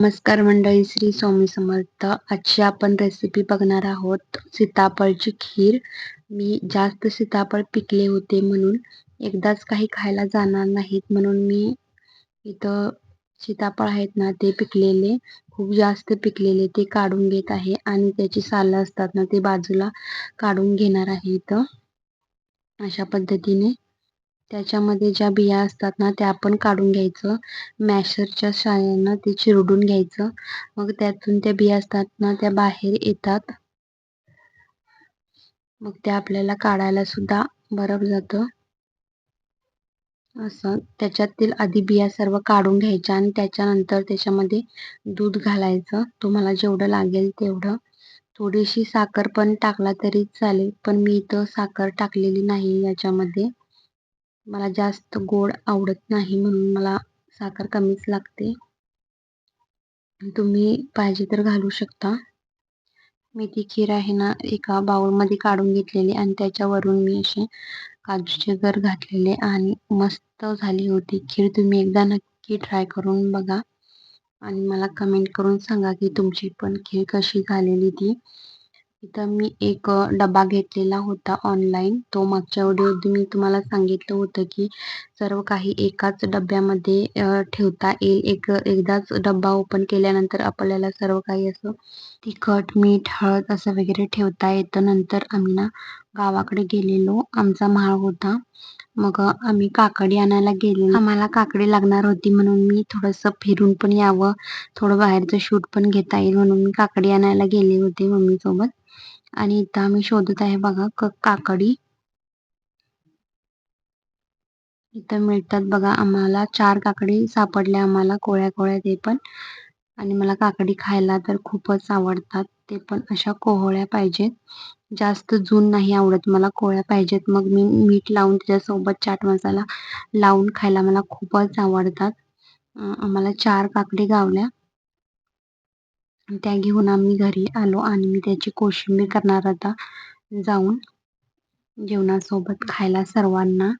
नमस्कार मंडळी श्री स्वामी समर्थ. आजची आपण रेसिपी बघणार आहोत सीताफळची खीर. मी जास्त सीताफळ पिकले होते म्हणून एकदाच काही खायला जाणार नाहीत म्हणून मी इथं सीताफळ आहेत ना ते पिकलेले खूप जास्त पिकलेले ते काढून घेत आहे आणि त्याची सालं असतात ना ते बाजूला काढून घेणार आहे इथं. अशा पद्धतीने त्याच्यामध्ये ज्या बिया असतात ना त्या आपण काढून घ्यायचं. मॅशरच्या साहाय्यानं ते चिरडून घ्यायचं. मग त्यातून त्या बिया असतात ना त्या बाहेर येतात. मग त्या आपल्याला काढायला सुद्धा बरं जातं. असं. त्याच्यातील आधी बिया सर्व काढून घ्यायच्या आणि त्याच्यानंतर त्याच्यामध्ये दूध घालायचं. तुम्हाला जेवढं लागेल तेवढं. थोडीशी साखर पण टाकला तरी चालेल. पण मी इथं साखर टाकलेली नाही याच्यामध्ये. मला जास्त गोड आवडत नाही म्हणून मला साखर कमीच लागते. तुम्ही पाहिजे तर घालू शकता. मी ती खीर आहे ना एका बाउलमध्ये काढून घेतलेली आणि त्याच्यावरून मी असे काजूचे गर घातलेले आणि मस्त झाली होती. खीर तुम्ही एकदा नक्की ट्राय करून बघा. आणि मला कमेंट करून सांगा की तुमची पण खीर कशी झालेली ती. इथं मी एक डबा घेतलेला होता ऑनलाईन तो मागच्या व्हिडिओत मी तुम्हाला सांगितलं होतं की सर्व काही एकाच डब्यामध्ये ठेवता येईल एक एकदाच डब्बा ओपन केल्यानंतर आपल्याला सर्व काही असं तिखट मीठ हळद असं वगैरे ठेवता येतं. नंतर आम्ही ना गावाकडे गेलेलो. आमचा माळ होता. मग आम्ही काकडी आणायला गेलेलो. आम्हाला काकडी लागणार होती म्हणून मी थोडंसं फिरून पण यावं. थोडं बाहेरचं शूट पण घेता येईल म्हणून मी काकडी आणायला गेले होते मम्मीसोबत. आणि इथं आम्ही शोधत आहे बघा क काकडी. इथं मिळतात बघा आम्हाला चार काकडी सापडल्या आम्हाला कोळ्या कोळ्या ते पण. आणि मला काकडी खायला तर खूपच आवडतात ते पण अशा कोहळ्या पाहिजेत. जास्त जून नाही आवडत मला कोळ्या पाहिजेत मग मी मीठ लावून त्याच्यासोबत चाट मसाला लावून खायला मला खूपच आवडतात. आम्हाला चार काकडी गावल्या. त्या घेऊन आम्ही घरी आलो आणि मी त्याची कोशिंबीर करणार आता जाऊन जेवणासोबत खायला सर्वांना.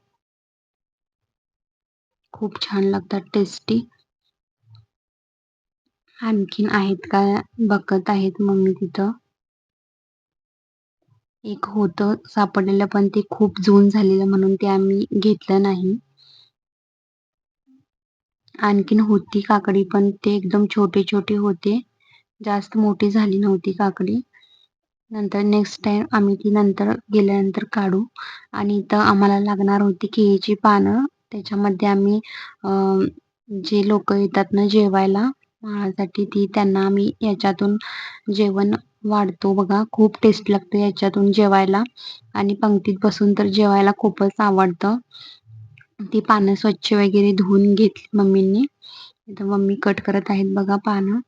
खूप छान लागतात टेस्टी आणखीन आहेत का? बघत आहेत मम्मी तिथं. एक होतं सापडलेलं पण ते खूप जून झालेलं म्हणून ते आम्ही घेतलं नाही. आणखीन होती काकडी पण ते एकदम छोटे छोटे होते. जास्त मोठी झाली नव्हती काकडी. नंतर नेक्स्ट टाइम आम्ही ती नंतर गेल्यानंतर काढू. आणि इथं आम्हाला लागणार होती केळीची पानं. त्याच्यामध्ये आम्ही जे लोक येतात ना जेवायला माळासाठी ती त्यांना आम्ही याच्यातून जेवण वाढतो बघा. खूप टेस्ट लागतं याच्यातून जेवायला. आणि पंक्तीत बसून तर जेवायला खूपच आवडतं. ती पानं स्वच्छ वगैरे धुवून घेतली मम्मींनी. इथं मम्मी कट करत आहेत बघा पानं.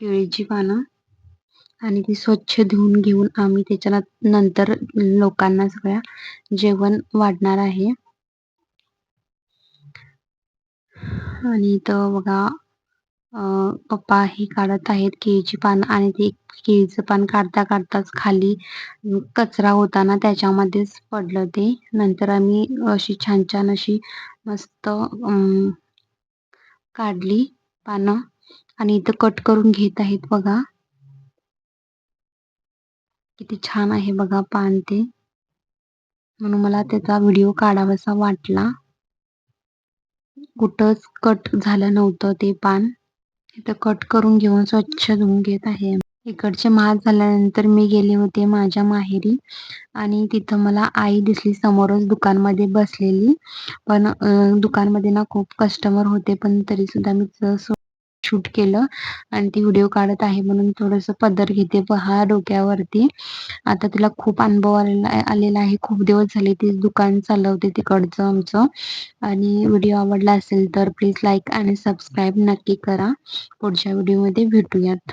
केळीची पानं आणि ती स्वच्छ धुवून घेऊन आम्ही त्याच्या नंतर लोकांना सगळ्या जेवण वाढणार आहे. आणि इथं बघा पप्पा हे काढत आहेत केळीची पानं आणि ते केळीचं पान काढता काढताच खाली कचरा होता ना त्याच्यामध्येच पडलं ते. नंतर आम्ही अशी छान छान अशी मस्त काढली पानं. आणि इथं कट करून घेत आहेत बघा. किती छान आहे बघा पान ते. म्हणून मला त्याचा व्हिडिओ काढावासा वाटला. कुठंच कट झालं नव्हतं ते पान. इथं कट करून घेऊन स्वच्छ धुवून घेत आहे. इकडचे महाग झाल्यानंतर मी गेले होते माझ्या माहेरी. आणि तिथं मला आई दिसली समोरच दुकानमध्ये बसलेली. पण दुकानमध्ये ना खूप कस्टमर होते पण तरी सुद्धा मी शूट केलं आणि ती व्हिडिओ काढत आहे म्हणून थोडस पदर घेते पहा डोक्यावरती आता तिला खूप अनुभव आलेला आलेला आहे. खूप दिवस झाले ती दुकान चालवते तिकडचं आमचं आणि व्हिडिओ आवडला असेल तर प्लीज लाईक आणि सबस्क्राईब नक्की करा. पुढच्या व्हिडिओमध्ये भेटूयात.